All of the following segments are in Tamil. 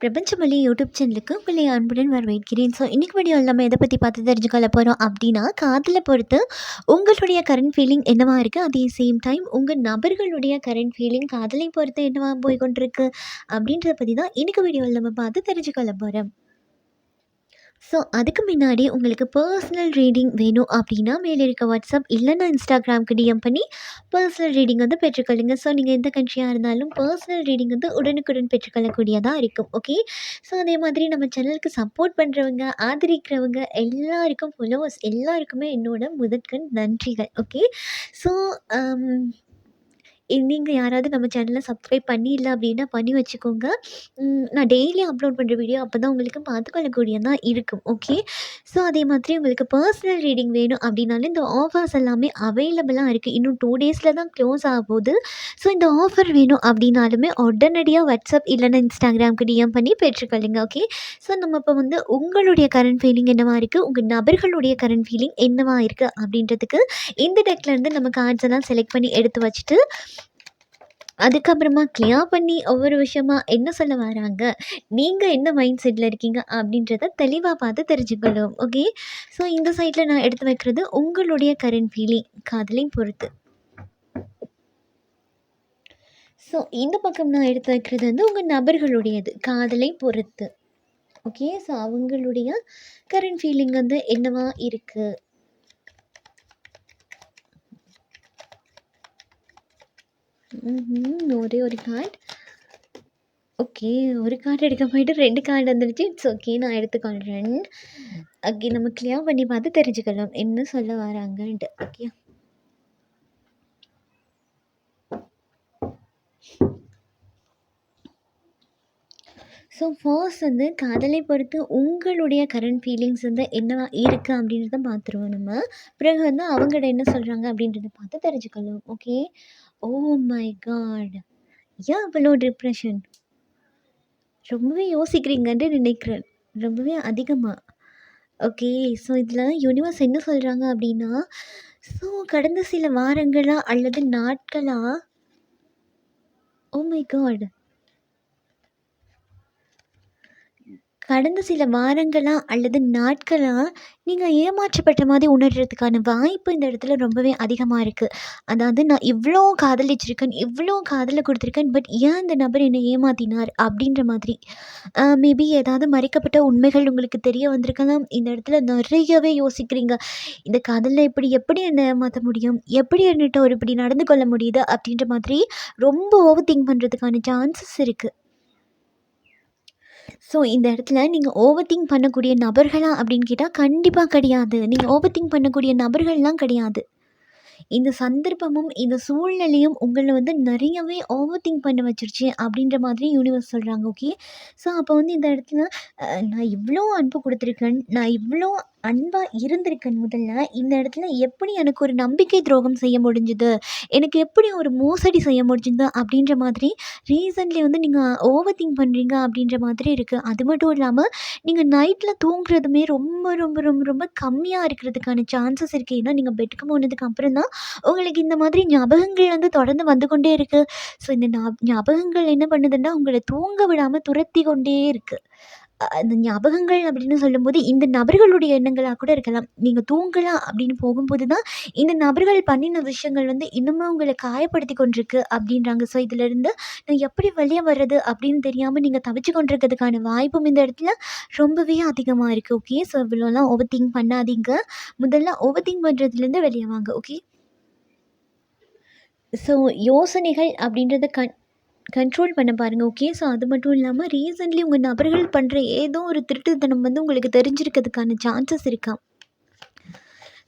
பிரபஞ்சமல்லி யூடியூப் சேனலுக்கு உங்களை அன்புடன் வரவேற்கிறேன். ஸோ இன்றைக்கு வீடியோவில் நம்ம எதை பற்றி பார்த்து தெரிஞ்சுக்கொள்ள போகிறோம் அப்படின்னா காதலை பொறுத்து உங்களுடைய கரண்ட் ஃபீலிங் என்னவா இருக்குது அதே சேம் டைம் உங்கள் நபர்களுடைய கரண்ட் ஃபீலிங் காதலை பொறுத்து என்னவா போய் கொண்டிருக்கு அப்படின்றத பற்றி தான் இன்றைக்கு வீடியோவில் நம்ம பார்த்து தெரிஞ்சுக்கொள்ள போகிறோம் ஸோ அதுக்கு முன்னாடி உங்களுக்கு பர்சனல் ரீடிங் வேணும் அப்படின்னா மேலே இருக்க வாட்ஸ்அப் இல்லைன்னா இன்ஸ்டாகிராம்க்கு டிஎம் பண்ணி பர்சனல் ரீடிங் வந்து பெற்றுக்கொள்ளுங்க. ஸோ நீங்கள் எந்த கண்ட்ரியாக இருந்தாலும் பர்சனல் ரீடிங் வந்து உடனுக்குடன் பெற்றுக்கொள்ளக்கூடியதாக இருக்கும். ஓகே ஸோ அதே மாதிரி நம்ம சேனலுக்கு சப்போர்ட் பண்ணுறவங்க ஆதரிக்கிறவங்க எல்லாருக்கும் ஃபாலோவர்ஸ் எல்லாருக்குமே என்னோட முதற்கண் நன்றிகள். ஓகே ஸோ um, நீங்கள் யாராவது நம்ம சேனலை சப்ஸ்கிரைப் பண்ணிடல அப்படின்னா பண்ணி வச்சுக்கோங்க. நான் டெய்லி அப்லோட் பண்ணுற வீடியோ அப்போ தான் உங்களுக்கு பார்த்துக்கொள்ளக்கூடியதாக இருக்கும். ஓகே ஸோ அதே மாதிரி உங்களுக்கு பர்சனல் ரீடிங் வேணும் அப்படின்னாலும் இந்த ஆஃபர்ஸ் எல்லாமே அவைலபிளாக இருக்குது இன்னும் டூ டேஸில் தான் க்ளோஸ் ஆக போகுது. ஸோ இந்த ஆஃபர் வேணும் அப்படின்னாலுமே உடனடியாக வாட்ஸ்அப் இல்லைன்னா இன்ஸ்டாகிராம்க்கு டிஎம் பண்ணி பெற்றுக்கொள்ளுங்க. ஓகே ஸோ நம்ம இப்போ வந்து உங்களுடைய கரண்ட் ஃபீலிங் என்னவா இருக்குது உங்கள் நபர்களுடைய கரண்ட் ஃபீலிங் என்னவா இருக்குது அப்படின்றதுக்கு இந்த டெக்லேருந்து நம்ம கார்ட்ஸ் எல்லாம் செலக்ட் பண்ணி எடுத்து வச்சுட்டு அதுக்கப்புறமா கிளியர் பண்ணி ஒவ்வொரு விஷயமா என்ன சொல்ல வராங்க? நீங்கள் என்ன மைண்ட் செட்டில் இருக்கீங்க? அப்படின்றத தெளிவாக பார்த்து தெரிஞ்சுக்கணும். ஓகே ஸோ இந்த சைடில் நான் எடுத்து வைக்கிறது உங்களுடைய கரண்ட் ஃபீலிங் காதலையும் பொறுத்து. ஸோ இந்த பக்கம் நான் எடுத்து வைக்கிறது வந்து உங்கள் நபர்களுடையது காதலை பொறுத்து. ஓகே ஸோ அவங்களுடைய கரண்ட் ஃபீலிங் வந்து என்னவா இருக்குது ஒரே ஒரு கார்ட். ஓகே. ஒரு கார்டு எடுக்க போயிட்டு ரெண்டு கார்டு வந்துருச்சு. It's okay. நான் எடுத்துக்கொள்றேன். ஓகே. நம்ம கிளியர் பண்ணி பார்த்து தெரிஞ்சுக்கலாம். என்ன சொல்ல வராங்கன்ட்டு. ஓகே. ஸோ ஃபர்ஸ்ட் வந்து காதலை பொறுத்து உங்களுடைய கரண்ட் ஃபீலிங்ஸ் வந்து என்னவா இருக்கு அப்படின்றத பார்த்துருவோம் நம்ம. பிறகு வந்து அவங்கட்ட என்ன சொல்றாங்க அப்படின்றத பார்த்து தெரிஞ்சுக்கலாம். ஓகே. Oh my God! ஏன் இவ்வளோ டிப்ரெஷன் ரொம்பவே யோசிக்கிறீங்கன்ட்டு நினைக்கிறேன். ரொம்பவே அதிகமாக ஓகே. ஸோ இதில் யூனிவர்ஸ் என்ன சொல்கிறாங்க அப்படின்னா, ஸோ கடந்த சில வாரங்களா அல்லது நாட்களாக ஓ oh மை காட்! கடந்த சில வாரங்களாக அல்லது நாட்களாக நீங்கள் ஏமாற்றப்பட்ட மாதிரி உணர்கிறதுக்கான வாய்ப்பு இந்த இடத்துல ரொம்பவே அதிகமாக இருக்குது அதாவது நான் இவ்வளோ காதலிச்சிருக்கேன், இவ்வளோ காதலை கொடுத்துருக்கேன் பட் ஏன் இந்த நபர் என்னை ஏமாத்தினார்? அப்படின்ற மாதிரி. மேபி ஏதாவது மறைக்கப்பட்ட உண்மைகள் உங்களுக்கு தெரிய வந்திருக்கலாம். இந்த இடத்துல நிறையவே யோசிக்கிறீங்க. இந்த காதலில் இப்படி எப்படி என்னை ஏமாற்ற முடியும்? எப்படி என்னட்ட ஒரு இப்படி நடந்து கொள்ள முடியுது? அப்படின்ற மாதிரி ரொம்ப ஓவர் திங்க் பண்ணுறதுக்கான சான்சஸ் இருக்குது ஸோ இந்த இடத்துல நீங்கள் ஓவர் திங்க் பண்ணக்கூடிய நபர்களா அப்படின்னு கேட்டால் கண்டிப்பாக கிடையாது. நீங்கள் ஓவர் திங்க் பண்ணக்கூடிய நபர்கள்லாம் கிடையாது. இந்த சந்தர்ப்பமும், இந்த சூழ்நிலையும் உங்களை வந்து நிறையவே ஓவர் திங்க் பண்ண வச்சுருச்சு அப்படின்ற மாதிரி யூனிவர்ஸ் சொல்கிறாங்க ஓகே. ஸோ அப்போ வந்து இந்த இடத்துல நான் இவ்வளோ அன்பு கொடுத்துருக்கேன் நான் இவ்வளோ அன்பாக இருந்திருக்கேன் முதல்ல. இந்த இடத்துல எப்படி எனக்கு ஒரு நம்பிக்கை துரோகம் செய்ய முடிஞ்சுது? எனக்கு எப்படி ஒரு மோசடி செய்ய முடிஞ்சுது? அப்படின்ற மாதிரி ரீசன்ட்லி வந்து நீங்கள் ஓவர் திங்க் பண்ணுறீங்க அப்படின்ற மாதிரி இருக்குது அது மட்டும் இல்லாமல் நீங்கள் நைட்டில் தூங்குறதுமே ரொம்ப ரொம்ப ரொம்ப ரொம்ப கம்மியாக இருக்கிறதுக்கான சான்சஸ் இருக்குது ஏன்னா நீங்கள் பெட்டுக்கு போனதுக்கு அப்புறம் தான் உங்களுக்கு இந்த மாதிரி ஞாபகங்கள் வந்து தொடர்ந்து வந்து கொண்டே இருக்குது ஸோ இந்த ஞாபகங்கள் என்ன பண்ணுதுன்னா, உங்களை தூங்க விடாமல் துரத்தி கொண்டே இருக்குது அந்த ஞாபகங்கள் அப்படின்னு சொல்லும்போது இந்த நபர்களுடைய எண்ணங்களாக கூட இருக்கலாம். நீங்கள் தூங்கலாம் அப்படின்னு போகும்போது தான் இந்த நபர்கள் பண்ணின விஷயங்கள் வந்து இன்னுமே உங்களை காயப்படுத்தி கொண்டிருக்கு அப்படின்றாங்க. ஸோ இதிலிருந்து நான் எப்படி வெளியே வர்றது அப்படின்னு தெரியாமல் நீங்கள் தவிச்சு கொண்டிருக்கிறதுக்கான வாய்ப்பும் இந்த இடத்துல ரொம்பவே அதிகமாக இருக்குது ஓகே. ஸோ இவ்வளோலாம் ஓவர் திங்க் பண்ணாதீங்க. முதல்ல ஓவர் திங்க் பண்ணுறதுலேருந்து வெளியே வாங்க. ஓகே. ஸோ யோசனைகள் அப்படின்றத கண் கண்ட்ரோல் பண்ண பாருங்கள் ஓகே. ஸோ அது மட்டும் இல்லாமல் ரீசன்ட்லி உங்கள் நபர்கள் பண்ணுற ஏதோ ஒரு திருட்டுத்தனம் வந்து உங்களுக்கு தெரிஞ்சிருக்கிறதுக்கான சான்சஸ் இருக்கா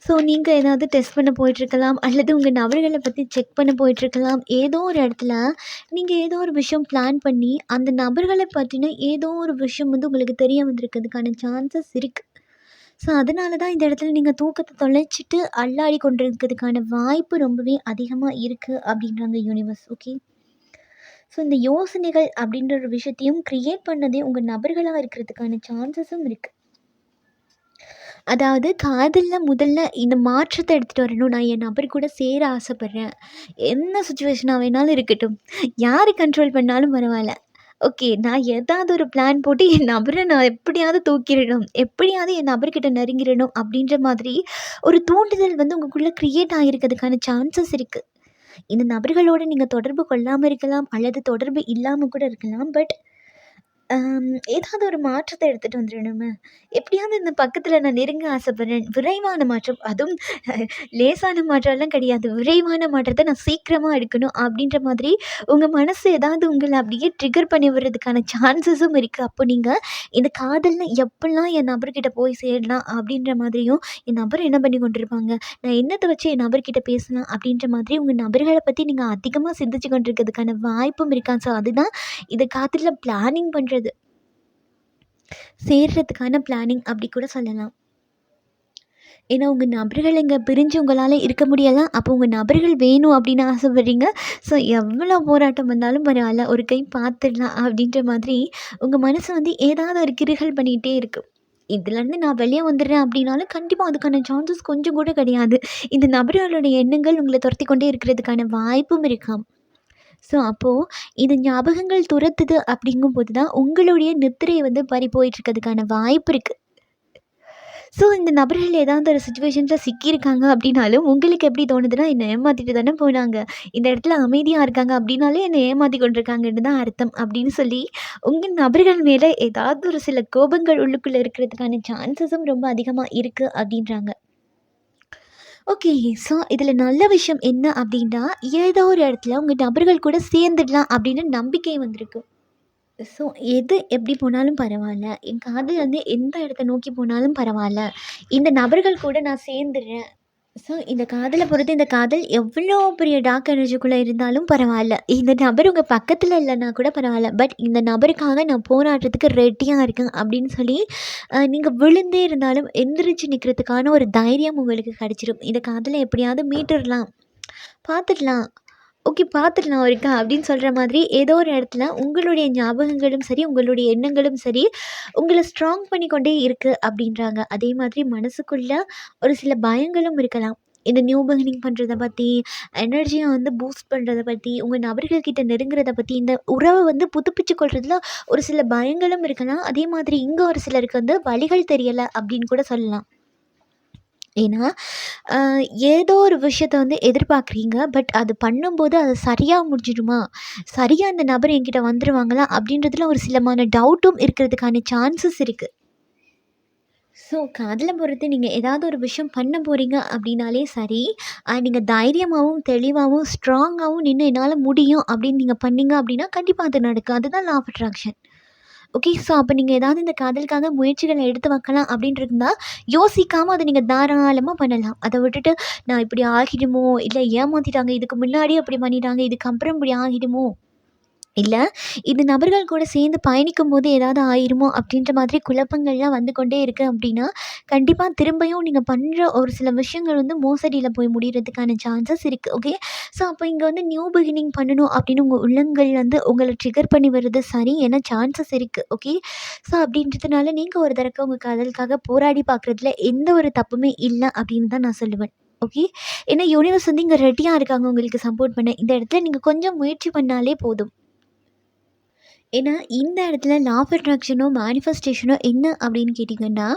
ஸோ நீங்கள் ஏதாவது டெஸ்ட் பண்ண போயிட்டுருக்கலாம். அல்லது உங்கள் நபர்களை பற்றி செக் பண்ண போயிட்டுருக்கலாம். ஏதோ ஒரு இடத்துல நீங்கள் ஏதோ ஒரு விஷயம் பிளான் பண்ணி, அந்த நபர்களை பற்றின ஏதோ ஒரு விஷயம் வந்து உங்களுக்கு தெரிய வந்திருக்கிறதுக்கான சான்சஸ் இருக்குது ஸோ அதனால தான் இந்த இடத்துல நீங்கள் தூக்கத்தை தொலைச்சிட்டு அல்லாடி கொண்டிருக்கிறதுக்கான வாய்ப்பு ரொம்பவே அதிகமாக இருக்குது அப்படின்றாங்க யூனிவர்ஸ். ஓகே. ஸோ இந்த யோசனைகள் அப்படின்ற ஒரு விஷயத்தையும் க்ரியேட் பண்ணதே உங்கள் நபர்களாக இருக்கிறதுக்கான சான்சஸும் இருக்குது அதாவது காதலில் முதல்ல இந்த மாற்றத்தை எடுத்துகிட்டு வரணும். நான் என் நபர் கூட சேர ஆசைப்பட்றேன். என்ன சுச்சுவேஷனாக வேணாலும் இருக்கட்டும். யார் கண்ட்ரோல் பண்ணாலும் பரவாயில்ல. ஓகே நான் ஏதாவது ஒரு பிளான் போட்டு என் நபரை நான் எப்படியாவது தூக்கிடணும். எப்படியாவது என் நபர்கிட்ட நெருங்கிடணும் அப்படின்ற மாதிரி ஒரு தூண்டுதல் வந்து உங்களுக்குள்ளே க்ரியேட் ஆகிருக்கிறதுக்கான சான்சஸ் இருக்குது இந்த நபர்களோடு நீங்கள் தொடர்பு கொள்ளாமல் இருக்கலாம் அல்லது தொடர்பு இல்லாமல் கூட இருக்கலாம் பட் ஏதாவது ஒரு மாற்றத்தை எடுத்துகிட்டு வந்துடணுமே? எப்படியாவது இந்த பக்கத்தில் நான் நெருங்க ஆசைப்படுறேன். விரைவான மாற்றம். அதுவும் லேசான மாற்றம்லாம் கிடையாது. விரைவான மாற்றத்தை நான் சீக்கிரமாக எடுக்கணும் அப்படின்ற மாதிரி உங்கள் மனசு ஏதாவது உங்களை அப்படியே ட்ரிகர் பண்ணி விடுறதுக்கான சான்சஸும் இருக்குது அப்போ நீங்கள் இந்த காதல்னு எப்படிலாம் என் நபர்கிட்ட போய் சேரலாம் அப்படின்ற மாதிரியும் என் நபர் என்ன பண்ணி கொண்டிருப்பாங்க? நான் என்னத்தை வச்சு என் நபர்கிட்ட பேசலாம் அப்படின்ற மாதிரி உங்கள் நபர்களை பற்றி நீங்கள் அதிகமாக சிந்திச்சு கொண்டிருக்கிறதுக்கான வாய்ப்பும் இருக்கான் ஸோ அதுதான் இதை காதலில் பிளானிங் பண்ணுறது சேர்றதுக்கான பிளானிங் அப்படி கூட சொல்லலாம். ஏன்னா உங்கள் நபர்கள் இங்கே பிரிஞ்சு உங்களால் இருக்க முடியலாம் அப்போ உங்கள் நபர்கள் வேணும் அப்படின்னு ஆசைப்படுறீங்க. ஸோ எவ்வளோ போராட்டம் வந்தாலும் பரவாயில்ல. ஒரு கை பார்த்துடலாம் அப்படின்ற மாதிரி உங்கள் மனசு வந்து ஏதாவது ஒரு கிருகல் பண்ணிகிட்டே இருக்குது இதுலேருந்து நான் வெளியே வந்துடுறேன் அப்படின்னாலும் கண்டிப்பாக அதுக்கான சான்சஸ் கொஞ்சம் கூட கிடையாது. இந்த நபர்களுடைய எண்ணங்கள் உங்களை துரத்தி கொண்டே இருக்கிறதுக்கான வாய்ப்பும் இருக்காம். ஸோ அப்போது இது ஞாபகங்கள் துரத்துது அப்படிங்கும்போது தான் உங்களுடைய நித்திரையை வந்து பறி போயிட்டுருக்கிறதுக்கான வாய்ப்பு இருக்குது ஸோ இந்த நபர்கள் ஏதாவது ஒரு சுச்சுவேஷனில் சிக்கியிருக்காங்க அப்படின்னாலும் உங்களுக்கு எப்படி தோணுதுன்னா என்னை ஏமாற்றிட்டு தானே போனாங்க. இந்த இடத்துல அமைதியாக இருக்காங்க அப்படின்னாலே என்னை ஏமாற்றி கொண்டிருக்காங்கன்னு தான் அர்த்தம் அப்படின்னு சொல்லி உங்கள் நபர்கள் மேலே ஏதாவது ஒரு சில கோபங்கள் உள்ளுக்குள்ளே இருக்கிறதுக்கான சான்சஸும் ரொம்ப அதிகமாக இருக்குது அப்படின்றாங்க. ஓகே ஸோ இதில் நல்ல விஷயம் என்ன அப்படின்னா ஏதோ ஒரு இடத்துல உங்கள் நபர்கள் கூட சேர்ந்துடலாம் அப்படின்னு நம்பிக்கை வந்திருக்கு. ஸோ எது எப்படி போனாலும் பரவாயில்ல. என் காதல் வந்து எந்த இடத்த நோக்கி போனாலும் பரவாயில்ல. இந்த நபர்கள் கூட நான் சேர்ந்துடுறேன். ஸோ இந்த காதலை பொறுத்து இந்த காதல் எவ்வளோ பெரிய டார்க் எனர்ஜிக்குள்ளே இருந்தாலும் பரவாயில்ல. இந்த நபர் உங்கள் பக்கத்தில் இல்லைன்னா கூட பரவாயில்ல. பட் இந்த நபருக்காக நான் போராடுறதுக்கு ரெடியாக இருக்கேன் அப்படின்னு சொல்லி நீங்கள் விழுந்தே இருந்தாலும் எந்திரிச்சு நிற்கிறதுக்கான ஒரு தைரியம் உங்களுக்கு கிடச்சிரும். இந்த காதலை எப்படியாவது மீட்டுடலாம். பார்த்துடலாம். ஓகே பார்த்துடலாம் இருக்கா அப்படின்னு சொல்கிற மாதிரி ஏதோ ஒரு இடத்துல உங்களுடைய ஞாபகங்களும் சரி உங்களுடைய எண்ணங்களும் சரி உங்களை ஸ்ட்ராங் பண்ணி கொண்டே இருக்குது அப்படின்றாங்க. அதே மாதிரி மனசுக்குள்ளே ஒரு சில பயங்களும் இருக்கலாம். இந்த நியூ பிகினிங் பண்ணுறத பற்றி எனர்ஜியை வந்து பூஸ்ட் பண்ணுறத பற்றி உங்கள் நபர்கள்கிட்ட நெருங்குறத பற்றி இந்த உறவை வந்து புதுப்பிச்சு கொள்றதுல ஒரு சில பயங்களும் இருக்கலாம். அதே மாதிரி இங்கே ஒரு சிலருக்கு வந்து வழிகள் தெரியலை அப்படின்னு கூட சொல்லலாம். ஏன்னா ஏதோ ஒரு விஷயத்த வந்து எதிர்பார்க்குறீங்க பட் அது பண்ணும்போது அது சரியாக முடிஞ்சிடுமா? சரியாக அந்த நபர் என்கிட்ட வந்துடுவாங்களா அப்படின்றதுல ஒரு சிலமான டவுட்டும் இருக்கிறதுக்கான சான்சஸ் இருக்குது ஸோ காதலை பொறுத்து நீங்கள் ஏதாவது ஒரு விஷயம் பண்ண போகிறீங்க அப்படின்னாலே சரி நீங்கள் தைரியமாகவும் தெளிவாகவும் ஸ்ட்ராங்காகவும் நின்று என்னால் முடியும் அப்படின்னு நீங்கள் பண்ணீங்க அப்படின்னா கண்டிப்பாக அது நடக்கும். அதுதான் law of attraction okay so அப்போ நீங்கள் ஏதாவது இந்த காதலுக்காக முயற்சிகளை எடுத்து வைக்கலாம் அப்படின்ட்டு இருந்தால் யோசிக்காமல் அதை நீங்கள் தாராளமாக பண்ணலாம். அதை விட்டுட்டு நான் இப்படி ஆகிடுமோ? இல்லை ஏமாற்றிட்டாங்க இதுக்கு முன்னாடி அப்படி பண்ணிட்டாங்க இதுக்கு அப்புறம் இப்படி ஆகிடுமோ? இல்லை இந்த நபர்கள் கூட சேர்ந்து பயணிக்கும் போது ஏதாவது ஆயிருமோ அப்படின்ற மாதிரி குழப்பங்கள்லாம் வந்து கொண்டே இருக்குது அப்படின்னா கண்டிப்பாக திரும்பியும் நீங்கள் பண்ணுற ஒரு சில விஷயங்கள் வந்து மோசடியில் போய் முடிகிறதுக்கான சான்சஸ் இருக்குது ஓகே ஸோ அப்போ இங்கே வந்து நியூ பிகினிங் பண்ணணும் அப்படின்னு உங்கள் உள்ளங்கள் வந்து உங்களை ட்ரிகர் பண்ணி வருது சரி ஏன்னா சான்சஸ் இருக்குது ஓகே ஸோ அப்படின்றதுனால நீங்கள் ஒரு தடவை உங்கள் காதலுக்காக போராடி பார்க்குறதுல எந்த ஒரு தப்புமே இல்லை அப்படின்னு தான் நான் சொல்லுவேன் ஓகே ஏன்னா யூனிவர்ஸ் வந்து இங்கே ரெடியாக இருக்காங்க உங்களுக்கு சப்போர்ட் பண்ண. இந்த இடத்துல நீங்கள் கொஞ்சம் முயற்சி பண்ணாலே போதும். ஏன்னா இந்த இடத்துல லா ஆஃப் அட்ராக்ஷனோ மேனிஃபெஸ்டேஷனோ என்ன அப்படின்னு கேட்டிங்கன்னா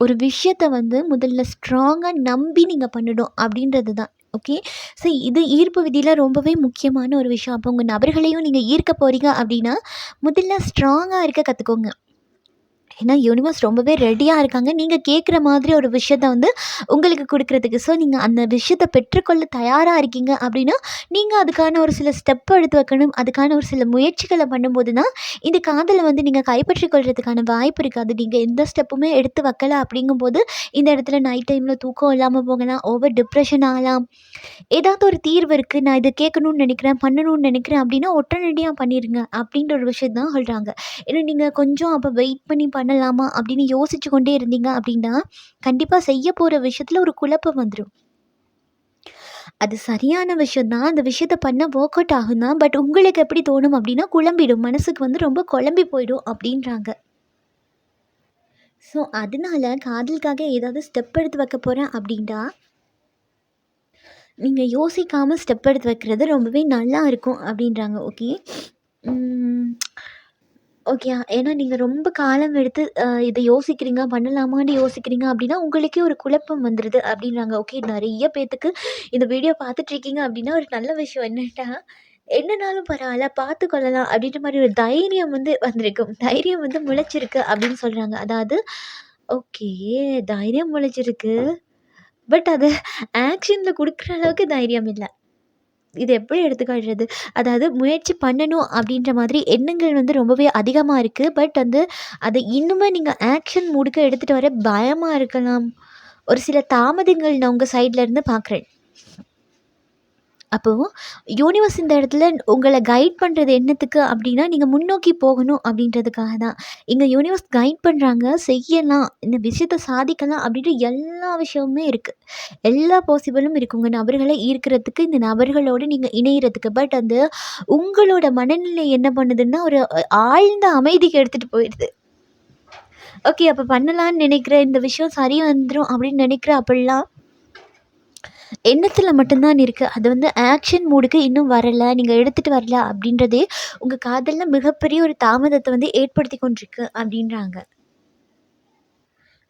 ஒரு விஷயத்தை வந்து முதல்ல ஸ்ட்ராங்காக நம்பி நீங்கள் பண்ணணும் அப்படின்றது தான் ஓகே ஸோ இது ஈர்ப்பு விதியில் ரொம்பவே முக்கியமான ஒரு விஷயம். அப்போ உங்கள் நபர்களையும் நீங்கள் ஈர்க்க போகிறீங்க அப்படின்னா முதல்ல ஸ்ட்ராங்காக இருக்க கற்றுக்கோங்க ஏன்னா யூனிவர்ஸ் ரொம்பவே ரெடியாக இருக்காங்க. நீங்கள் கேட்குற மாதிரி ஒரு விஷயத்த வந்து உங்களுக்கு கொடுக்குறதுக்கு. ஸோ நீங்கள் அந்த விஷயத்தை பெற்றுக்கொள்ள தயாராக இருக்கீங்க அப்படின்னா நீங்கள் அதுக்கான ஒரு சில ஸ்டெப் எடுத்து வைக்கணும். அதுக்கான ஒரு சில முயற்சிகளை பண்ணும்போது தான் இந்த காதலை வந்து நீங்கள் கைப்பற்றி கொள்றதுக்கான வாய்ப்பு இருக்காது. நீங்கள் எந்த ஸ்டெப்புமே எடுத்து வைக்கலை அப்படிங்கும்போது இந்த இடத்துல நைட் டைமில் தூக்கம் இல்லாமல் போகலாம் ஓவர் டிப்ரெஷன் ஆகலாம். ஏதாவது ஒரு தீர்வு இருக்குது நான் இதை கேட்கணும்னு நினைக்கிறேன் பண்ணணும்னு நினைக்கிறேன் அப்படின்னா உடனடியாக பண்ணிடுங்க அப்படின்ற ஒரு விஷயம் தான் சொல்கிறாங்க ஏன்னா நீங்கள் கொஞ்சம் அப்போ வெயிட் பண்ணி பண்ணலாமா அப்படின்னு யோசிச்சு கொண்டே இருந்தீங்க அப்படின்னா கண்டிப்பாக செய்ய போகிற விஷயத்தில் ஒரு குழப்பம் வந்துடும் அது சரியான விஷயம் தான் அந்த விஷயத்த பண்ண ஒர்க் அவுட் ஆகும் தான் பட் உங்களுக்கு எப்படி தோணும் அப்படின்னா குழம்பிடும். மனசுக்கு வந்து ரொம்ப குழம்பி போயிடும் அப்படின்றாங்க. ஸோ அதனால காதலுக்காக ஏதாவது ஸ்டெப் எடுத்து வைக்க போகிறேன் அப்படின்னா நீங்கள் யோசிக்காமல் ஸ்டெப் எடுத்து வைக்கிறது ரொம்பவே நல்லா இருக்கும் அப்படின்றாங்க. Okay okay. ஏன்னா நீங்கள் ரொம்ப காலம் எடுத்து இதை யோசிக்கிறீங்க, பண்ணலாமான்னு யோசிக்கிறீங்க அப்படின்னா உங்களுக்கே ஒரு குழப்பம் வந்துடுது அப்படின்றாங்க ஓகே நிறைய பேத்துக்கு இந்த வீடியோ பார்த்துட்ருக்கீங்க அப்படின்னா ஒரு நல்ல விஷயம் என்னன்னா, என்னனாலும் பரவால்ல பார்த்துக்கொள்ளலாம் அப்படின்ற மாதிரி ஒரு தைரியம் வந்து வந்திருக்கும். தைரியம் வந்து முளைச்சிருக்கு அப்படின்னு சொல்கிறாங்க அதாவது ஓகே தைரியம் முளைச்சிருக்கு. பட் அது ஆக்ஷனில் கொடுக்குற அளவுக்கு தைரியம் இல்லை இது எப்படி எடுத்துக்காட்டுறது? அதாவது முயற்சி பண்ணணும் அப்படின்ற மாதிரி எண்ணங்கள் வந்து ரொம்பவே அதிகமாக இருக்குது பட் வந்து அதை இன்னுமே நீங்கள் ஆக்ஷன் மூடுக்கு எடுத்துகிட்டு வர பயமாக இருக்கலாம். ஒரு சில தாமதங்கள் நான் உங்கள் சைட்லேருந்து பார்க்குறேன். அப்போது யூனிவர்ஸ் இந்த இடத்துல உங்களை கைட் பண்ணுறது என்னத்துக்கு அப்படின்னா நீங்கள் முன்னோக்கி போகணும் அப்படின்றதுக்காக தான். இங்கே யூனிவர்ஸ் கைட் பண்ணுறாங்க செய்யலாம். இந்த விஷயத்தை சாதிக்கலாம் அப்படின்ட்டு எல்லா விஷயமுமே இருக்குது எல்லா பாசிபிளும் இருக்குது உங்கள் நபர்களை ஈர்க்கிறதுக்கு, இந்த நபர்களோடு நீங்கள் இணையிறதுக்கு பட் வந்து உங்களோட மனநிலை என்ன பண்ணுதுன்னா, ஒரு ஆழ்ந்த அமைதிக்கு எடுத்துகிட்டு போயிடுது ஓகே அப்போ பண்ணலான்னு நினைக்கிற இந்த விஷயம் சரி வந்துடும் அப்படின்னு நினைக்கிற அப்படிலாம் எண்ணத்தில் மட்டும்தான் இருக்குது இருக்கு. அது வந்து ஆக்ஷன் மூடுக்கு இன்னும் வரலை நீங்கள் எடுத்துட்டு வரல அப்படின்றதே உங்கள் காதலில் மிகப்பெரிய ஒரு தாமதத்தை வந்து ஏற்படுத்தி கொண்டிருக்கு அப்படின்றாங்க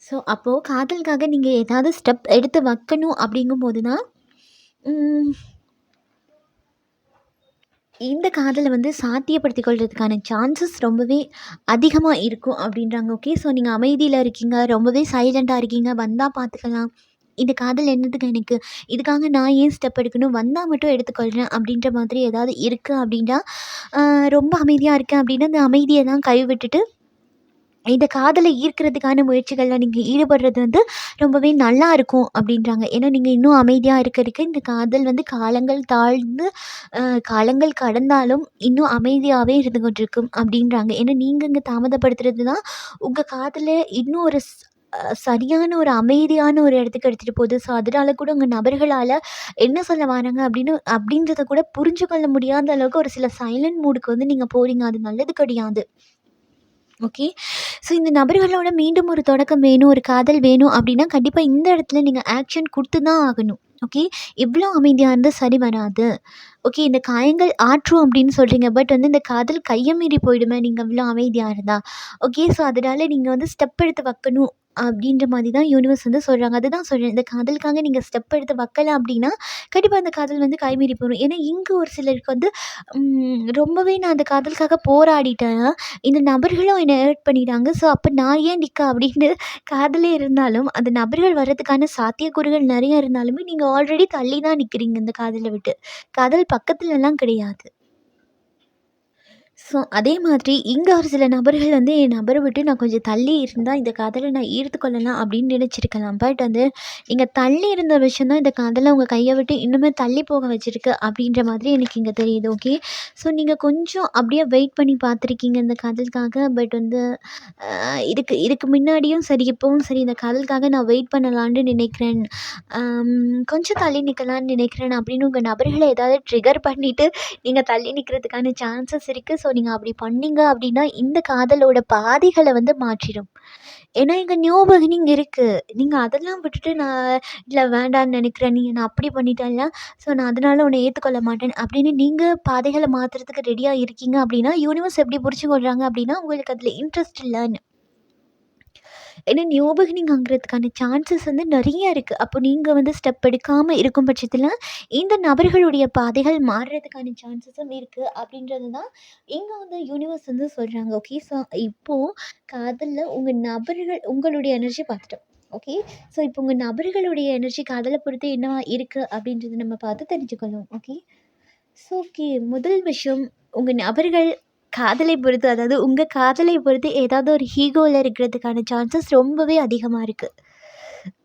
ஸோ அப்போது காதலுக்காக நீங்கள் ஏதாவது ஸ்டெப் எடுத்து வைக்கணும் அப்டிங்கும்போது தான், இந்த காதலை வந்து சாத்தியப்படுத்தி கொள்றதுக்கான சான்சஸ் ரொம்பவே அதிகமாக இருக்கும் அப்படின்றாங்க ஓகே. ஸோ நீங்கள் அமைதியில் இருக்கீங்க. ரொம்பவே சைலண்ட்டாக இருக்கீங்க. வந்தால் பார்த்துக்கலாம். இந்த காதல் என்னத்துக்கு எனக்கு? இதுக்காக நான் ஏன் ஸ்டெப் எடுக்கணும்? வந்தால் மட்டும் எடுத்துக்கொள்கிறேன் அப்படின்ற மாதிரி ஏதாவது இருக்குது அப்படின்னா ரொம்ப அமைதியாக இருக்கேன் அப்படின்னா அந்த அமைதியை தான் கைவிட்டுட்டு இந்த காதலை ஈர்க்கிறதுக்கான முயற்சிகளில் நீங்கள் ஈடுபடுறது வந்து ரொம்பவே நல்லா இருக்கும் அப்படின்றாங்க ஏன்னா நீங்கள் இன்னும் அமைதியாக இருக்க இருக்க இந்த காதல் வந்து காலங்கள் தாழ்ந்து காலங்கள் கடந்தாலும் இன்னும் அமைதியாகவே இருந்து கொண்டிருக்கும் அப்படின்றாங்க ஏன்னா நீங்கள் இங்கே தாமதப்படுத்துறது தான் உங்கள் காதலை இன்னும் ஒரு சரியான ஒரு அமைதியான ஒரு இடத்துக்கு எடுத்துகிட்டு போகுது. ஸோ அதனால கூட உங்கள் நபர்களால் என்ன சொல்ல வராங்க அப்படின்னு அப்படின்றத கூட புரிஞ்சு கொள்ள முடியாத அளவுக்கு ஒரு சில சைலண்ட் மூடுக்கு வந்து நீங்கள் போகிறீங்க அது நல்லது கிடையாது. ஓகே. ஸோ இந்த நபர்களோட மீண்டும் ஒரு தொடக்கம் வேணும், ஒரு காதல் வேணும் அப்படின்னா கண்டிப்பாக இந்த இடத்துல நீங்கள் ஆக்ஷன் கொடுத்து தான் ஆகணும். ஓகே. இவ்வளோ அமைதியாக இருந்தால் சரி வராது. ஓகே இந்த காயங்கள் ஆற்றும் அப்படின்னு சொல்கிறீங்க பட் வந்து இந்த காதல் கையை மீறி போயிடுமே நீங்கள் இவ்வளோ அமைதியாக இருந்தால் ஓகே. ஸோ அதனால நீங்கள் வந்து ஸ்டெப் எடுத்து வைக்கணும் அப்படின்ற மாதிரி தான் யூனிவர்ஸ் வந்து சொல்கிறாங்க அதுதான் சொல்கிறேன் இந்த காதலுக்காக நீங்கள் ஸ்டெப் எடுத்து வைக்கல அப்படின்னா கண்டிப்பாக அந்த காதல் வந்து கைமீறி போயிரும். ஏன்னா இங்கே ஒரு சிலருக்கு வந்து ரொம்பவே நான் அந்த காதலுக்காக போராடிட்டேன். இந்த நபர்களும் என்ன ஹர்ட் பண்ணிட்டாங்க. ஸோ அப்போ நான் ஏன் நிற்க அப்படின்னு காதலே இருந்தாலும், அந்த நபர்கள் வர்றதுக்கான சாத்தியக்கூறுகள் நிறையா இருந்தாலுமே, நீங்கள் ஆல்ரெடி தள்ளி தான் நிற்கிறீங்க இந்த காதலை விட்டு. காதல் பக்கத்துலலாம் கிடையாது. ஸோ அதே மாதிரி இங்கே ஒரு சில நபர்கள் வந்து என் நபரை விட்டு நான் கொஞ்சம் தள்ளி இருந்தால் இந்த காதலை நான் ஈர்த்து கொள்ளலாம் அப்படின்னு நினச்சிருக்கலாம் பட் வந்து இங்கே தள்ளி இருந்த விஷயம் தான் இந்த காதலை உங்கள் கையை விட்டு இன்னுமே தள்ளி போக வச்சுருக்கு அப்படின்ற மாதிரி எனக்கு இங்கே தெரியுது. ஓகே. ஸோ நீங்கள் கொஞ்சம் அப்படியே வெயிட் பண்ணி பார்த்துருக்கீங்க இந்த காதலுக்காக. பட் வந்து இதுக்கு இதுக்கு முன்னாடியும் சரி, இப்போவும் சரி இந்த காதலுக்காக நான் வெயிட் பண்ணலான்னு நினைக்கிறேன். கொஞ்சம் தள்ளி நிற்கலான்னு நினைக்கிறேன் அப்படின்னு உங்கள் நபர்களை ஏதாவது ட்ரிகர் பண்ணிவிட்டு நீங்கள் தள்ளி நிற்கிறதுக்கான சான்சஸ் இருக்குது ஸோ நீங்கள் அப்படி பண்ணீங்க அப்படின்னா இந்த காதலோட பாதைகளை வந்து மாற்றிடும். ஏன்னா இங்கே நியூ பிகினிங் இருக்குது நீங்கள் அதெல்லாம் விட்டுட்டு நான் இல்லை வேண்டான்னு நினைக்கிறேன். நீ நான் அப்படி பண்ணிட்டேன்ல ஸோ நான் அதனால் உன்னை ஏற்றுக்கொள்ள மாட்டேன் அப்படின்னு நீங்கள் பாதைகளை மாற்றுறதுக்கு ரெடியாக இருக்கீங்க அப்படின்னா யூனிவர்ஸ் எப்படி புரிஞ்சு கொள்கிறாங்க அப்படின்னா உங்களுக்கு அதில் இன்ட்ரெஸ்ட் இல்லைன்னு. ஏன்னா நியூ பிகினிங் ஆகுறதுக்கான சான்சஸ் வந்து நிறையா இருக்குது அப்போ நீங்கள் வந்து ஸ்டெப் எடுக்காமல் இருக்கும் பட்சத்தில் இந்த நபர்களுடைய பாதைகள் மாறுறதுக்கான சான்சஸும் இருக்குது அப்படின்றது தான் இங்கே வந்து யூனிவர்ஸ் வந்து சொல்கிறாங்க ஓகே. ஸோ இப்போது காதலில் உங்கள் நபர்கள் உங்களுடைய எனர்ஜி பார்த்துட்டோம். ஓகே. ஸோ இப்போ உங்கள் நபர்களுடைய எனர்ஜி காதலை பொறுத்து என்னவா இருக்குது அப்படின்றத நம்ம பார்த்து தெரிஞ்சுக்கணும். ஓகே. ஸோ ஓகே முதல் விஷயம் உங்கள் நபர்கள் காதலை பொறுத்து அதாவது உங்கள் காதலை பொறுத்து ஏதாவது ஒரு ஹீகோவில் இருக்கிறதுக்கான சான்சஸ் ரொம்பவே அதிகமாக இருக்குது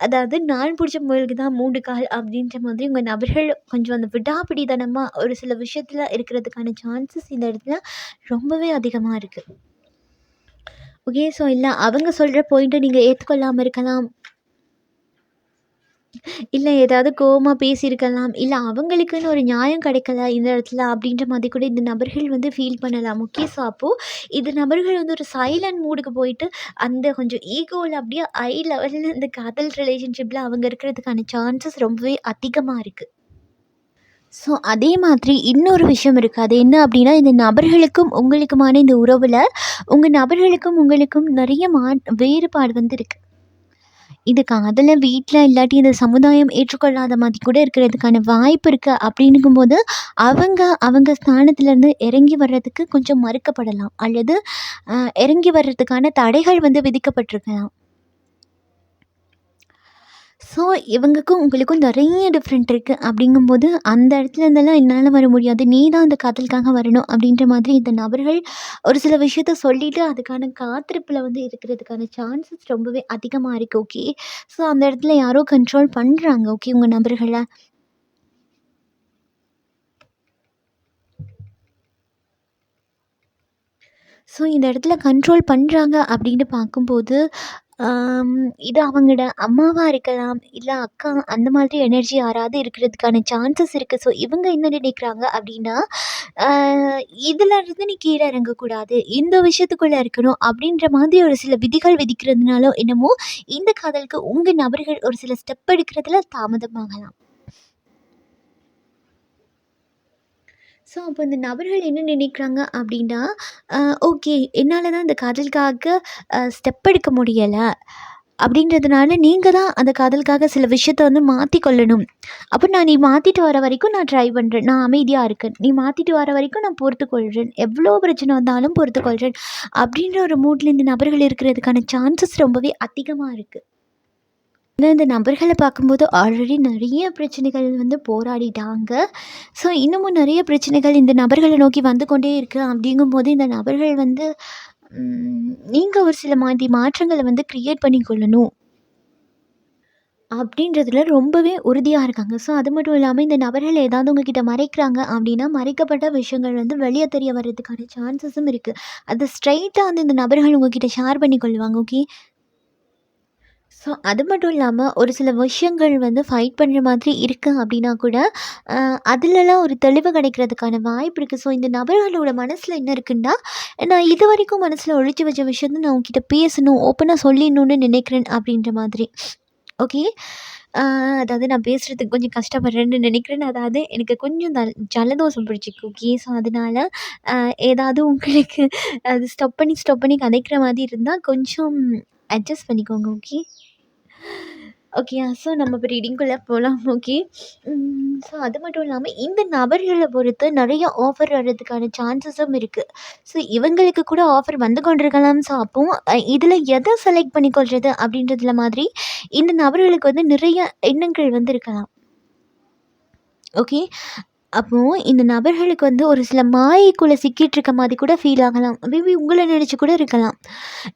அதாவது நான் பிடிச்ச முயலுக்கு தான் மூன்று கால் அப்படின்ற மாதிரி உங்கள் நபர்கள் கொஞ்சம் அந்த விடாப்பிடித்தனமா ஒரு சில விஷயத்தில் இருக்கிறதுக்கான சான்சஸ் இந்த இடத்துல ரொம்பவே அதிகமாக இருக்குது ஓகே. ஸோ இல்லை அவங்க சொல்கிற பாயிண்ட்டை நீங்கள் ஏற்றுக்கொள்ளாமல் இருக்கலாம். இல்லை ஏதாவது கோவமாக பேசியிருக்கலாம். இல்லை அவங்களுக்குன்னு ஒரு நியாயம் கிடைக்கல இந்த இடத்துல அப்படின்ற மாதிரி கூட இந்த நபர்கள் வந்து ஃபீல் பண்ணலாம். முக்கிய ஸோ அப்போது இந்த நபர்கள் வந்து ஒரு சைலண்ட் மூடுக்கு போயிட்டு, அந்த கொஞ்சம் ஈகோவில் அப்படியே ஐ லெவலில் இந்த காதல் ரிலேஷன்ஷிப்பில் அவங்க இருக்கிறதுக்கான சான்சஸ் ரொம்பவே அதிகமாக இருக்குது ஸோ அதே மாதிரி இன்னொரு விஷயம் இருக்குது அது என்ன அப்படின்னா இந்த நபர்களுக்கும் உங்களுக்குமான இந்த உறவில் உங்கள் நபர்களுக்கும் உங்களுக்கும் நிறைய மா வேறுபாடு வந்து இருக்குது இது காதில் வீட்டில் இல்லாட்டி இந்த சமுதாயம் ஏற்றுக்கொள்ளாத மாதிரி கூட இருக்கிறதுக்கான வாய்ப்பு இருக்குது அப்படிங்கும்போது அவங்க அவங்க ஸ்தானத்துலேருந்து இறங்கி வர்றதுக்கு கொஞ்சம் மறுக்கப்படலாம். அல்லது இறங்கி வர்றதுக்கான தடைகள் வந்து விதிக்கப்பட்டிருக்கலாம். ஸோ இவங்களுக்கும் உங்களுக்கும் நிறைய டிஃப்ரெண்ட் இருக்குது அப்படிங்கும்போது அந்த இடத்துல இருந்தெல்லாம் என்னால் வர முடியாது. நீ தான் அந்த காதலுக்காக வரணும் அப்படின்ற மாதிரி இந்த நபர்கள் ஒரு சில விஷயத்த சொல்லிவிட்டு அதுக்கான காத்திருப்பில் வந்து இருக்கிறதுக்கான சான்சஸ் ரொம்பவே அதிகமாக இருக்குது ஓகே ஸோ அந்த இடத்துல யாரோ கண்ட்ரோல் பண்ணுறாங்க ஓகே உங்கள் நபர்களை? ஸோ இந்த இடத்துல கண்ட்ரோல் பண்ணுறாங்க அப்படின்னு பார்க்கும்போது இது அவங்களோட அம்மாவாக இருக்கலாம் இல்லை அக்கா அந்த மாதிரி எனர்ஜி யாராவது இருக்கிறதுக்கான சான்சஸ் இருக்குது ஸோ இவங்க என்ன நினைக்கிறாங்க அப்படின்னா இதில் இருந்து நீ கீழே இறங்கக்கூடாது இந்த விஷயத்துக்குள்ளே இருக்கணும் அப்படின்ற மாதிரி ஒரு சில விதிகள் விதிக்கிறதுனால என்னமோ இந்த காதலுக்கு உங்கள் நபர்கள் ஒரு சில ஸ்டெப் எடுக்கிறதுல தாமதமாகலாம். ஸோ அப்போ இந்த நபர்கள் என்ன நினைக்கிறாங்க அப்படின்னா ஓகே என்னால் தான் இந்த காதலுக்காக ஸ்டெப் எடுக்க முடியலை. அப்படின்றதுனால நீங்கள் தான் அந்த காதலுக்காக சில விஷயத்த வந்து மாற்றி கொள்ளணும். அப்போ நான் நீ மாற்றிட்டு வர வரைக்கும் நான் ட்ரை பண்ணுறேன் நான் அமைதியாக இருக்கேன். நீ மாற்றிட்டு வர வரைக்கும் நான் பொறுத்துக்கொள்கிறேன் எவ்வளோ பிரச்சனை வந்தாலும் பொறுத்துக்கொள்கிறேன் அப்படின்ற ஒரு மூடில் இந்த நபர்கள் இருக்கிறதுக்கான சான்சஸ் ரொம்பவே அதிகமாக இருக்குது ஏன்னா இந்த நபர்களை பார்க்கும்போது ஆல்ரெடி நிறைய பிரச்சனைகள் வந்து போராடிட்டாங்க. ஸோ இன்னமும் நிறைய பிரச்சனைகள் இந்த நபர்களை நோக்கி வந்து கொண்டே இருக்குது அப்படிங்கும்போது இந்த நபர்கள் வந்து நீங்கள் ஒரு சில மாதிரி மாற்றங்களை வந்து க்ரியேட் பண்ணி கொள்ளணும். அப்படின்றதுல ரொம்பவே உறுதியாக இருக்காங்க. ஸோ அது மட்டும் இல்லாமல் இந்த நபர்கள் ஏதாவது உங்ககிட்ட மறைக்கிறாங்க அப்படின்னா மறைக்கப்பட்ட விஷயங்கள் வந்து வெளியே தெரிய வர்றதுக்கான சான்சஸும் இருக்குது அது ஸ்ட்ரைட்டாக வந்து இந்த நபர்கள் உங்ககிட்ட ஷேர் பண்ணிக்கொள்வாங்க ஓகே ஸோ அது மட்டும் இல்லாமல் ஒரு சில விஷயங்கள் வந்து ஃபைட் பண்ணுற மாதிரி இருக்குது அப்படின்னா கூட அதிலலாம் அதுலலாம் ஒரு தெளிவு கிடைக்கிறதுக்கான வாய்ப்பு இருக்குது ஸோ இந்த நபர்களோட மனசில் என்ன இருக்குன்னா நான் இது வரைக்கும் மனசில் ஒழிச்சு வச்ச விஷயத்த நான் உங்ககிட்ட பேசணும் ஓப்பனாக சொல்லிடணும்னு நினைக்கிறேன் அப்படின்ற மாதிரி. ஓகே அதாவது நான் பேசுகிறதுக்கு கொஞ்சம் கஷ்டப்படுறேன்னு நினைக்கிறேன். அதாவது எனக்கு கொஞ்சம் தல் ஜலதோஷம் பிடிச்சிக்கு ஓகே ஸோ அதனால் ஏதாவது உங்களுக்கு அது ஸ்டப் பண்ணி ஸ்டப் பண்ணி கதைக்கிற மாதிரி இருந்தால் கொஞ்சம் அட்ஜஸ்ட் பண்ணிக்கோங்க. ஓகே ஓகே ஸோ நம்ம இப்போ ரீடிங்குள்ளே போகலாம் ஓகே ஸோ அது மட்டும் இல்லாமல் இந்த நபர்களை பொறுத்து நிறைய ஆஃபர் வர்றதுக்கான சான்சஸும் இருக்குது ஸோ இவங்களுக்கு கூட ஆஃபர் வந்து கொண்டிருக்கலாம் ஸோ அப்போ இதில் எதை செலக்ட் பண்ணிக்கொள்வது அப்படின்றதுல மாதிரி இந்த நபர்களுக்கு வந்து நிறைய எண்ணங்கள் வந்து இருக்கலாம். ஓகே அப்போது இந்த நபர்களுக்கு வந்து ஒரு சில மாயைக்குள்ளே சிக்கிட்டு இருக்க மாதிரி கூட ஃபீல் ஆகலாம். மேபி உங்களை நினச்சி கூட இருக்கலாம்.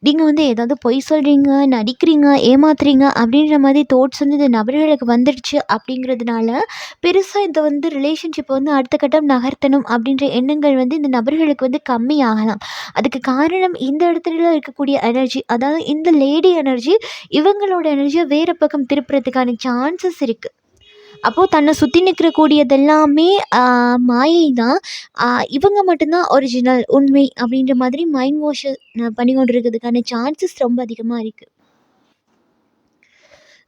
நீங்கள் வந்து ஏதாவது பொய் சொல்கிறீங்க நடிக்கிறீங்க ஏமாத்துறீங்க அப்படின்ற மாதிரி தோட்ஸ் வந்து இந்த நபர்களுக்கு வந்துடுச்சு அப்படிங்கிறதுனால பெருசாக இதை வந்து ரிலேஷன்ஷிப்பை வந்து அடுத்த கட்டம் நகர்த்தணும் அப்படின்ற எண்ணங்கள் வந்து இந்த நபர்களுக்கு வந்து கம்மி ஆகலாம். அதுக்கு காரணம் இந்த இடத்துல இருக்கக்கூடிய எனர்ஜி அதாவது இந்த லேடி எனர்ஜி இவங்களோட எனர்ஜியை வேறு பக்கம் திருப்புறதுக்கான சான்சஸ் இருக்குது அப்போது தன்னை சுற்றி நிற்கிற கூடியதெல்லாமே மாயை தான். இவங்க மட்டும்தான் ஒரிஜினல் உண்மை அப்படின்ற மாதிரி மைண்ட் வாஷ் பண்ணி கொண்டு இருக்கிறதுக்கான சான்சஸ் ரொம்ப அதிகமாக இருக்குது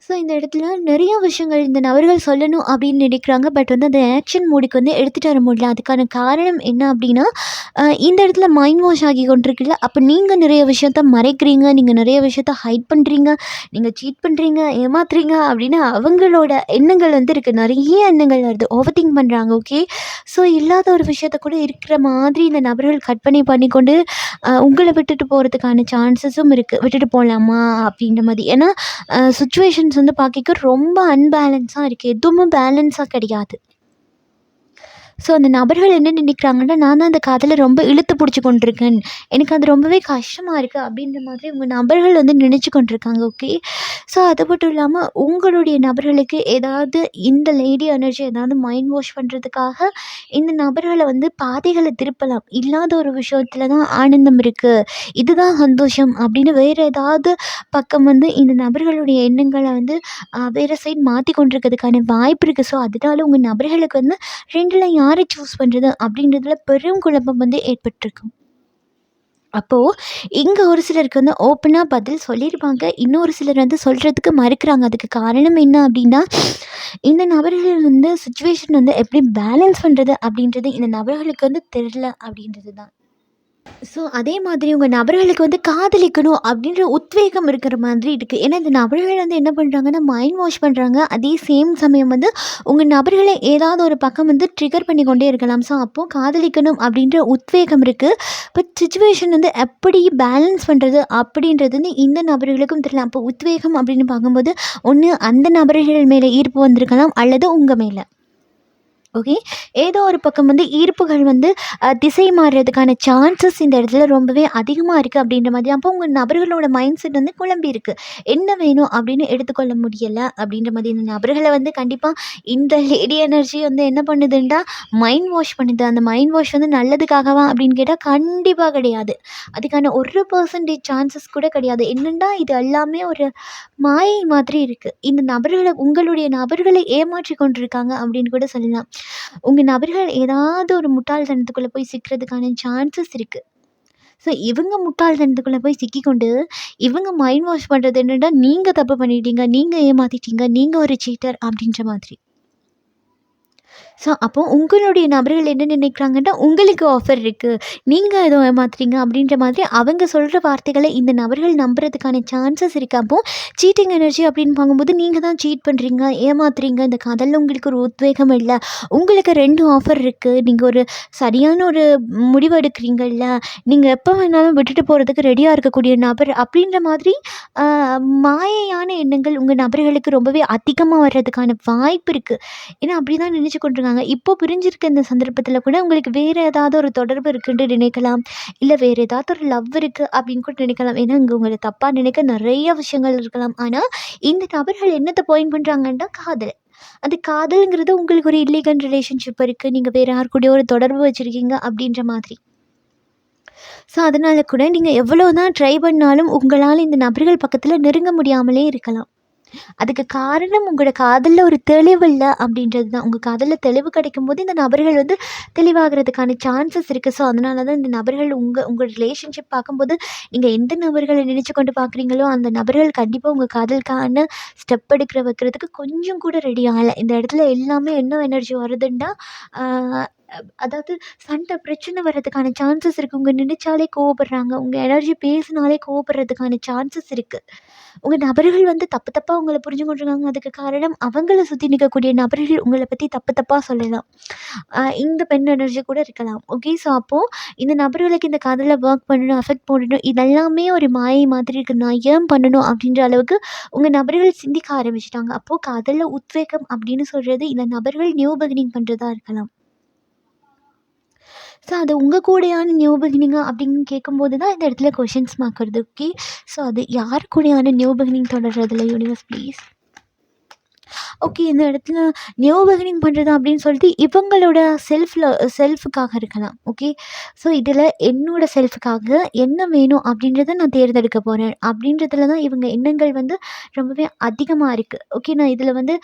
ஸோ இந்த இடத்துல நிறைய விஷயங்கள் இந்த நபர்கள் சொல்லணும் அப்படின்னு நினைக்கிறாங்க. பட் வந்து அந்த ஆக்ஷன் மூடிக்கு வந்து எடுத்துகிட்டு வர முடியல. அதுக்கான காரணம் என்ன அப்படின்னா இந்த இடத்துல மைண்ட் வாஷ் ஆகி கொண்டிருக்குல்ல அப்போ நீங்கள் நிறைய விஷயத்த மறைக்கிறீங்க. நீங்கள் நிறைய விஷயத்த ஹைட் பண்ணுறீங்க நீங்கள் சீட் பண்ணுறீங்க ஏமாத்துறீங்க அப்படின்னு அவங்களோட எண்ணங்கள் வந்து இருக்குது நிறைய எண்ணங்கள் வருது. ஓவர் திங்க் பண்ணுறாங்க ஓகே ஸோ இல்லாத ஒரு விஷயத்த கூட இருக்கிற மாதிரி இந்த நபர்கள் கற்பனை பண்ணிக்கொண்டு உங்களை விட்டுட்டு போகிறதுக்கான சான்சஸும் இருக்குது விட்டுட்டு போகலாமா அப்படின்ற மாதிரி. ஏன்னா சுச்சுவேஷன்ஸ் வந்து பார்க்க ரொம்ப அன்பேலன்ஸாக இருக்குது எதுவுமே பேலன்ஸாக கிடையாது. ஸோ அந்த நபர்கள் என்ன நினைக்கிறாங்கன்னா நான் தான் அந்த காதலை ரொம்ப இழுத்து பிடிச்சி கொண்டிருக்கேன். எனக்கு அது ரொம்பவே கஷ்டமாக இருக்குது அப்படின்ற மாதிரி உங்கள் நபர்கள் வந்து நினச்சி கொண்டிருக்காங்க ஓகே ஸோ அது மட்டும் இல்லாமல் உங்களுடைய நபர்களுக்கு ஏதாவது இந்த லேடி எனர்ஜி ஏதாவது மைண்ட் வாஷ் பண்ணுறதுக்காக இந்த நபர்களை வந்து பாதைகளை திருப்பலாம். இல்லாத ஒரு விஷயத்தில் தான் ஆனந்தம் இருக்குது இதுதான் சந்தோஷம் அப்படின்னு வேறு ஏதாவது பக்கம் வந்து இந்த நபர்களுடைய எண்ணங்களை வந்து வேறு சைடு மாற்றி கொண்டிருக்கிறதுக்கான வாய்ப்பு இருக்குது ஸோ அதனால உங்கள் நபர்களுக்கு வந்து ரெண்டில் யாரை சூஸ் பண்ணுறது அப்படின்றதுல பெரும் குழப்பம் வந்து ஏற்பட்டிருக்கும் அப்போது இங்கே ஒரு சிலருக்கு வந்து ஓப்பனாக பதில் சொல்லியிருப்பாங்க இன்னொரு சிலர் வந்து சொல்கிறதுக்கு மறுக்கிறாங்க. அதுக்கு காரணம் என்ன அப்படின்னா இந்த நபர்கள் வந்து சுச்சுவேஷன் வந்து எப்படி பேலன்ஸ் பண்ணுறது அப்படின்றது இந்த நபர்களுக்கு வந்து தெரில அப்படின்றது தான் ஸோ அதே மாதிரி உங்கள் நபர்களுக்கு வந்து காதலிக்கணும் அப்படின்ற உத்வேகம் இருக்கிற மாதிரி இருக்குது ஏன்னா இந்த நபர்கள் வந்து என்ன பண்ணுறாங்கன்னா மைண்ட் வாஷ் பண்ணுறாங்க அதே சேம் சமயம் வந்து உங்கள் நபர்களை ஏதாவது ஒரு பக்கம் வந்து ட்ரிகர் பண்ணி கொண்டே இருக்கலாம். ஸோ அப்போது காதலிக்கணும் அப்படின்ற உத்வேகம் இருக்குது பட் சுச்சுவேஷன் வந்து எப்படி பேலன்ஸ் பண்ணுறது அப்படின்றது வந்து இந்த நபர்களுக்கும் தெரியல. அப்போ உத்வேகம் அப்படின்னு பார்க்கும்போது ஒன்று அந்த நபர்கள் மேலே ஈர்ப்பு வந்திருக்கலாம். அல்லது உங்கள் மேலே. ஓகே? ஏதோ ஒரு பக்கம் வந்து ஈர்ப்புகள் வந்து திசை மாறுறதுக்கான சான்சஸ் இந்த இடத்துல ரொம்பவே அதிகமாக இருக்குது அப்படின்ற மாதிரி. அப்போ உங்கள் நபர்களோட மைண்ட் செட் வந்து குழம்பி இருக்குது என்ன வேணும் அப்படின்னு எடுத்துக்கொள்ள முடியலை அப்படின்ற மாதிரி இந்த நபர்களை வந்து கண்டிப்பாக இந்த லேடி எனர்ஜி வந்து என்ன பண்ணுதுன்றா மைண்ட் வாஷ் பண்ணுது. அந்த மைண்ட் வாஷ் வந்து நல்லதுக்காகவா அப்படின்னு கேட்டால் கண்டிப்பாக கிடையாது. அதுக்கான ஒரு பர்சன்டேஜ் சான்சஸ் கூட கிடையாது. என்னென்னா இது எல்லாமே ஒரு மாயை மாதிரி இருக்குது இந்த நபர்களை உங்களுடைய நபர்களை ஏமாற்றி கொண்டிருக்காங்க அப்படின்னு கூட சொல்லலாம். உங்கள் நபர்கள் ஏதாவது ஒரு முட்டாள்தனத்துக்குள்ளே போய் சிக்கிறதுக்கான சான்சஸ் இருக்குது ஸோ இவங்க முட்டாள்தனத்துக்குள்ளே போய் சிக்கிக்கொண்டு இவங்க மைண்ட் வாஷ் பண்ணுறது என்னென்னா நீங்கள் தப்பு பண்ணிட்டீங்க நீங்கள் ஏமாற்றிட்டீங்க நீங்கள் ஒரு சீட்டர் அப்படின்ற மாதிரி. ஸோ அப்போ உங்களுடைய நபர்கள் என்ன நினைக்கிறாங்கன்னா உங்களுக்கு ஆஃபர் இருக்குது நீங்கள் ஏதோ ஏமாத்துறீங்க அப்படின்ற மாதிரி அவங்க சொல்கிற வார்த்தைகளை இந்த நபர்கள் நம்புறதுக்கான சான்சஸ் இருக்குது அப்போ சீட்டிங் எனர்ஜி அப்படின்னு பார்க்கும்போது நீங்கள் தான் சீட் பண்ணுறீங்க ஏமாத்துறீங்க. இந்த கதையில் உங்களுக்கு ஒரு உத்வேகம் இல்லை. உங்களுக்கு ரெண்டு ஆஃபர் இருக்குது நீங்கள் ஒரு சரியான ஒரு முடிவு எடுக்கிறீங்கல்ல. நீங்கள் எப்போ வேணாலும் விட்டுட்டு போகிறதுக்கு ரெடியாக இருக்கக்கூடிய நபர் அப்படின்ற மாதிரி மாயையான எண்ணங்கள் உங்கள் நபர்களுக்கு ரொம்பவே அதிகமாக வர்றதுக்கான வாய்ப்பு இருக்குது ஏன்னா அப்படி தான் நினச்சி கொண்டிருக்காங்க. இப்போ பிரிஞ்சிருக்க இந்த சந்தர்ப்பத்தில் கூட உங்களுக்கு வேறு ஏதாவது ஒரு தொடர்பு இருக்குன்னு நினைக்கலாம். இல்லை வேறு ஏதாவது ஒரு லவ் இருக்குது அப்படின்னு கூட நினைக்கலாம். ஏன்னா இங்கே உங்களை தப்பாக நினைக்க நிறைய விஷயங்கள் இருக்கலாம். ஆனால் இந்த நபர்கள் என்னத்தை பாயிண்ட் பண்ணுறாங்கன்னா காதல். அது காதலுங்கிறது உங்களுக்கு ஒரு இல்லீகல் ரிலேஷன்ஷிப் இருக்குது நீங்கள் வேறு யார் கூடயோ ஒரு தொடர்பு வச்சுருக்கீங்க அப்படின்ற மாதிரி. ஸோ அதனால் கூட நீங்கள் எவ்வளோ தான் ட்ரை பண்ணாலும் உங்களால் இந்த நபர்கள் பக்கத்தில் நெருங்க முடியாமலே இருக்கலாம். அதுக்கு காரணம் உங்களோட காதலில் ஒரு தெளிவு இல்லை அப்படின்றது தான் உங்கள் காதலில் தெளிவு கிடைக்கும் போது இந்த நபர்கள் வந்து தெளிவாகிறதுக்கான சான்சஸ் இருக்குது ஸோ அதனால தான் இந்த நபர்கள் உங்கள் உங்கள் ரிலேஷன்ஷிப் பார்க்கும்போது நீங்கள் எந்த நபர்களை நினச்சி கொண்டு பார்க்குறீங்களோ அந்த நபர்கள் கண்டிப்பாக உங்கள் காதலுக்கான ஸ்டெப் எடுக்கிற வைக்கிறதுக்கு கொஞ்சம் கூட ரெடி ஆகலை. இந்த இடத்துல எல்லாமே என்ன எனர்ஜி வருதுன்னா அதாவது சண்டை பிரச்சனை வர்றதுக்கான சான்சஸ் இருக்குது உங்கள் நினைச்சாலே கோவப்படுறாங்க. உங்கள் எனர்ஜி பேசினாலே கோவப்படுறதுக்கான சான்சஸ் இருக்குது உங்கள் நபர்கள் வந்து தப்பு தப்பாக உங்களை புரிஞ்சு கொண்டிருக்காங்க. அதுக்கு காரணம் அவங்கள சுற்றி நிற்கக்கூடிய நபர்கள் உங்களை பற்றி தப்பு தப்பாக சொல்லலாம். இந்த பெண் எனர்ஜி கூட இருக்கலாம். ஓகே ஸோ அப்போது இந்த நபர்களுக்கு இந்த காதலில் ஒர்க் பண்ணணும் அஃபெக்ட் போடணும் இதெல்லாமே ஒரு மாயை மாதிரி இருக்குது நான் ஏன் பண்ணணும் அப்படின்ற அளவுக்கு உங்கள் நபர்கள் சிந்திக்க ஆரம்பிச்சிட்டாங்க. அப்போது காதலில் உத்வேகம் அப்படின்னு சொல்கிறது இந்த நபர்கள் நியூ பிகினிங் பண்ணுறதா இருக்கலாம். ஸோ அது உங்கள் கூடயான நியூ பிகினிங்கா அப்படின்னு கேட்கும்போது தான் இந்த இடத்துல கொஷின்ஸ் மார்க் வருது. ஓகே ஸோ அது யார் கூடயான நியூ பிகினிங் தொடர்றதில்ல யூனிவர்ஸ் ப்ளீஸ் ஓகே இந்த இடத்துல நியூ பிகினிங் பண்ணுறது அப்படின்னு சொல்லிட்டு இவங்களோட செல்ஃபில் செல்ஃபுக்காக இருக்கலாம் ஓகே? ஸோ இதில் என்னோட செல்ஃபுக்காக என்ன வேணும் அப்படின்றத நான் தேர்ந்தெடுக்க போகிறேன் அப்படின்றதுல தான் இவங்க எண்ணங்கள் வந்து ரொம்பவே அதிகமாக இருக்குது ஓகே நான் இதில் வந்து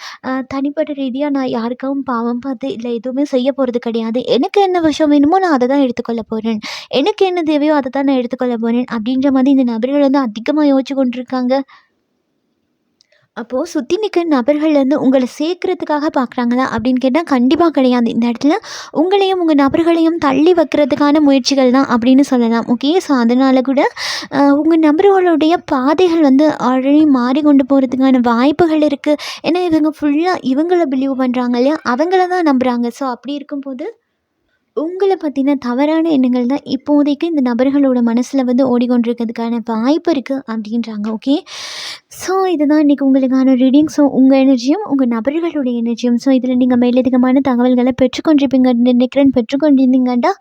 தனிப்பட்ட ரீதியாக நான் யாருக்காகவும் பாவம் பார்த்து இல்லை எதுவுமே செய்ய போகிறது கிடையாது. எனக்கு என்ன விஷயம் வேணுமோ நான் அதை தான் எடுத்துக்கொள்ள போகிறேன் எனக்கு என்ன தேவையோ அதை தான் நான் எடுத்துக்கொள்ள போகிறேன் அப்படின்ற மாதிரி இந்த நபர்கள் வந்து அதிகமாக யோசிச்சு கொண்டிருக்காங்க. அப்போது சுற்றி நிற்கிற நபர்கள் வந்து உங்களை சேர்க்குறதுக்காக பார்க்குறாங்களா அப்படின்னு கேட்டால் கண்டிப்பாக கிடையாது. இந்த இடத்துல உங்களையும் உங்கள் நபர்களையும் தள்ளி வைக்கிறதுக்கான முயற்சிகள் தான் அப்படின்னு சொல்லலாம். ஓகே? ஸோ அதனால் கூட உங்கள் நபர்களுடைய பாதைகள் வந்து ஆல்ரெடி மாறி கொண்டு போகிறதுக்கான வாய்ப்புகள் இருக்குது ஏன்னா இவங்க ஃபுல்லாக இவங்கள பிலீவ் பண்ணுறாங்க இல்லையா? அவங்கள தான் நம்புகிறாங்க ஸோ அப்படி இருக்கும்போது உங்களை பற்றின தவறான எண்ணங்கள் தான் இப்போதைக்கு இந்த நபர்களோட மனசில் வந்து ஓடிக்கொண்டிருக்கிறதுக்கான வாய்ப்பு இருக்குது அப்படின்றாங்க ஓகே ஸோ இதுதான் இன்றைக்கி உங்களுக்கான ரீடிங் ஸோ உங்கள் எனர்ஜியும் உங்கள் நபர்களுடைய எனர்ஜியும் ஸோ இதில் நீங்கள் மேலதிகமான தகவல்களை பெற்றுக்கொண்டிருப்பீங்க நினைக்கிறேன். பெற்றுக்கொண்டிருந்தீங்கன்னா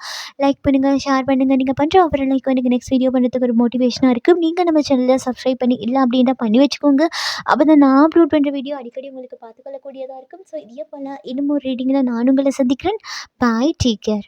லைக் பண்ணுங்கள் ஷேர் பண்ணுங்கள் நீங்கள் பண்ணுற ஒவ்வொரு லைக் எனக்கு நெக்ஸ்ட் வீடியோ பண்ணுறதுக்கு ஒரு மோட்டிவேஷனாக இருக்கும் நீங்கள் நம்ம சேனலை சப்ஸ்கிரைப் பண்ணி இல்லை அப்படின்னா பண்ணி வச்சுக்கோங்க. அப்போ தான் நான் அப்லோட் பண்ணுற வீடியோ அடிக்கடி உங்களுக்கு பார்த்துக்கொள்ளக்கூடியதாக இருக்கும். ஸோ இதே போல் இன்னும் ஒரு ரீடிங்கில் நான் உங்களை சந்திக்கிறேன். Bye take care